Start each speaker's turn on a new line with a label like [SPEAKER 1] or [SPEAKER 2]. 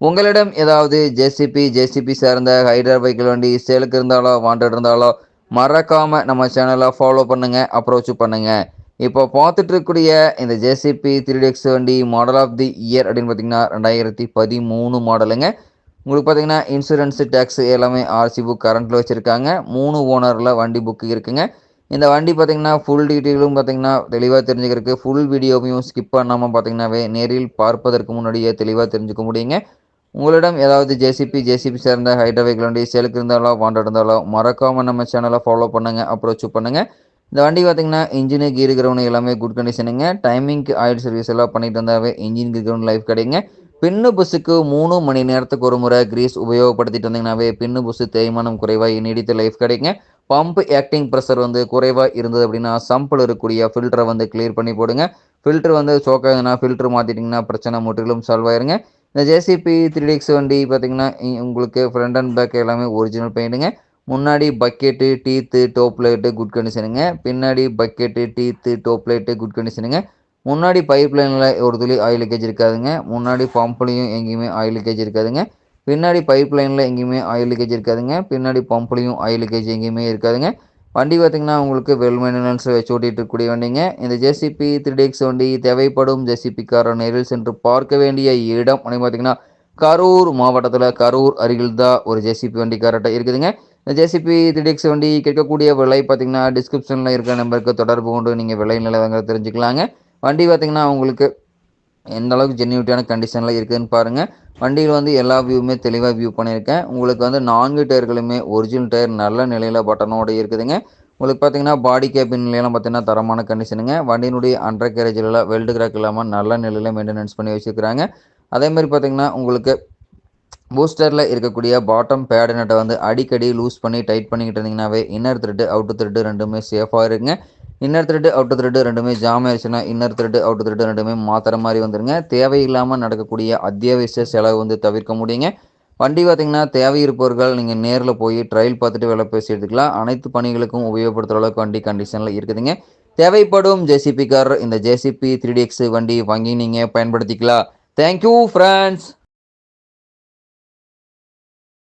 [SPEAKER 1] உங்களிடம் ஏதாவது JCB JCB சார்ந்த ஹைட்ரா பைக்கில் வண்டி சேலுக்கு இருந்தாலோ வாண்டட் இருந்தாலோ மறக்காமல் நம்ம சேனலை ஃபாலோ பண்ணுங்க அப்ரோச் பண்ணுங்கள் இப்போ பார்த்துட்டு இருக்கக்கூடிய இந்த ஜேசிபி த்ரீ எக்ஸ் வண்டி மாடல் ஆஃப் தி இயர் அப்படின்னு பார்த்தீங்கன்னா ரெண்டாயிரத்தி பதிமூணு மாடலுங்க உங்களுக்கு பார்த்தீங்கன்னா இன்சூரன்ஸு டேக்ஸ் எல்லாமே ஆர்சி புக் கரண்ட்டில் வச்சுருக்காங்க. மூணு ஓனரில் வண்டி புக்கு இருக்குங்க. இந்த வண்டி பார்த்தீங்கன்னா ஃபுல் டீட்டெயிலும் பார்த்தீங்கன்னா தெளிவாக தெரிஞ்சுக்கிறதுக்கு ஃபுல் வீடியோவையும் ஸ்கிப் பண்ணாமல் பார்த்தீங்கன்னாவே நேரில் பார்ப்பதற்கு முன்னாடியே தெளிவாக தெரிஞ்சுக்க முடியுங்க. உங்களிடம் ஏதாவது ஜேசிபி ஜேசிபி சேர்ந்த ஹைட்ரா வண்டி சேலுக்கு இருந்தாலோ வாண்டட் இருந்தாலோ மறக்காமல் நம்ம சேனலை ஃபாலோ பண்ணுங்கள் அப்ரோச் பண்ணுங்கள் இந்த வண்டி பார்த்தீங்கன்னா இன்ஜினு கீர் கிரவுண்ட் எல்லாமே குட் கண்டிஷனுங்க டைமிங்க்கு ஆயில் சர்வீஸ் எல்லாம் பண்ணிட்டு வந்தாவே இன்ஜின் கீர் கிரவுண்ட் லைஃப் கிடைங்க பின்னு புஸுக்கு மூணு மணி நேரத்துக்கு ஒரு முறை கிரீஸ் உபயோகப்படுத்திட்டு வந்தீங்கன்னாவே பின்னு புஸ்ஸு தேய்மானம் குறைவாக நீடித்த லைஃப் கிடைங்க பம்ப் ஆக்டிங் ப்ரெஷர் வந்து குறைவாக இருந்தது அப்படின்னா சம்பிள் இருக்கக்கூடிய ஃபில்டரை வந்து கிளியர் பண்ணி போடுங்க. ஃபில்டர் வந்து சோக்காதுன்னா ஃபில்டர் மாற்றிட்டிங்கன்னா பிரச்சனை முற்றிலும் சால்வ் ஆயிருங்க. இந்த ஜேசிபி த்ரீ எக்ஸ் வண்டி பார்த்தீங்கன்னா உங்களுக்கு ஃப்ரண்ட் அண்ட் பேக் எல்லாமே ஒரிஜினல் பெயிண்ட்டுங்க முன்னாடி bucket teeth top light good கண்டிஷனுங்க பின்னாடி bucket teeth top light good கண்டிஷனுங்க முன்னாடி பைப் லைனில் ஒரு துளி ஆயில் லீக்கேஜ் இருக்காதுங்க. முன்னாடி பம்ப்லேயும் எங்கேயுமே ஆயில் லீக்கேஜ் இருக்காதுங்க. பின்னாடி பைப் லைனில் எங்கேயுமே ஆயில் லீக்கேஜ் இருக்காதுங்க. பின்னாடி பம்ப்லேயும் ஆயில் லீக்கேஜ் எங்கேயுமே இருக்காதுங்க. வண்டி பார்த்திங்கன்னா உங்களுக்கு வெல் மெயின்டெனன்ஸ் வச்சு ஓட்டிகிட்டு இருக்கக்கூடிய வண்டிங்க. இந்த ஜேசிபி த்ரீ எக்ஸ் வண்டி தேவைப்படும். ஜேசிபிக்கார நேரில் சென்று பார்க்க வேண்டிய இடம். அப்படின்னு பார்த்தீங்கன்னா கரூர் மாவட்டத்தில் கரூர் அருகில் தான் ஒரு ஜேசிபி வண்டி கரெக்டாக இருக்குதுங்க. இந்த ஜேசிபி த்ரீ வண்டி கேட்கக்கூடிய விலை பார்த்தீங்கன்னா டிஸ்கிரிப்ஷனில் இருக்கிற நம்பருக்கு தொடர்பு கொண்டு நீங்கள் விலை நிலவரங்களை தெரிஞ்சுக்கலாங்க. வண்டி பார்த்திங்கன்னா உங்களுக்கு எந்த அளவுக்கு ஜென்யூட்டியான கண்டிஷனில் இருக்குதுன்னு பாருங்கள் வண்டியில் வந்து எல்லா வியூவுமே தெளிவாக வியூ பண்ணியிருக்கேன். உங்களுக்கு வந்து நான்கு டயர்களுமே ஒரிஜினல் டயர் நல்ல நிலையில் பட்டனோடு இருக்குதுங்க. உங்களுக்கு பார்த்தீங்கன்னா பாடி கேபின் நிலையெல்லாம் பார்த்தீங்கன்னா தரமான கண்டிஷனுங்க வண்டியினுடைய அண்டர் கேரேஜில் வெல்டு கிராக் இல்லாமல் நல்ல நிலையில் மெயின்டெனன்ஸ் பண்ணி வச்சுருக்கிறாங்க. அதேமாதிரி பார்த்தீங்கன்னா உங்களுக்கு பூஸ்டரில் இருக்கக்கூடிய பாட்டம் பேடு நட்டை வந்து அடிக்கடி லூஸ் பண்ணி டைட் பண்ணிக்கிட்டு இருந்தீங்கன்னாவே இன்னர் த்ரெட்டு அவுட் த்ரெட்டு ரெண்டுமே சேஃபாக இருக்குங்க இன்னர் த்ரெட்டு அவுட்டர் த்ரெட்டு ரெண்டுமே ஜாம் ஆயிடுச்சுன்னா இன்னர் த்ரெட்டு அவுட் த்ரெட்டு ரெண்டுமே மாத்திர மாதிரி வந்துருங்க. தேவையில்லாமல் நடக்கக்கூடிய அத்தியாவசிய செலவு வந்து தவிர்க்க முடியுங்க. வண்டி பார்த்திங்கன்னா தேவை இருப்பவர்கள் நீங்கள் நேரில் போய் ட்ரையல் பார்த்துட்டு வேலை பேசி எடுத்துக்கலாம். அனைத்து பணிகளுக்கும் உபயோகப்படுத்துகிற அளவுக்கு வண்டி கண்டிஷனில் இருக்குதுங்க. தேவைப்படும் ஜேசிபி கார் இந்த ஜேசிபி த்ரீ எக்ஸ் வண்டி வாங்கி நீங்கள் பயன்படுத்திக்கலாம். Thank you friends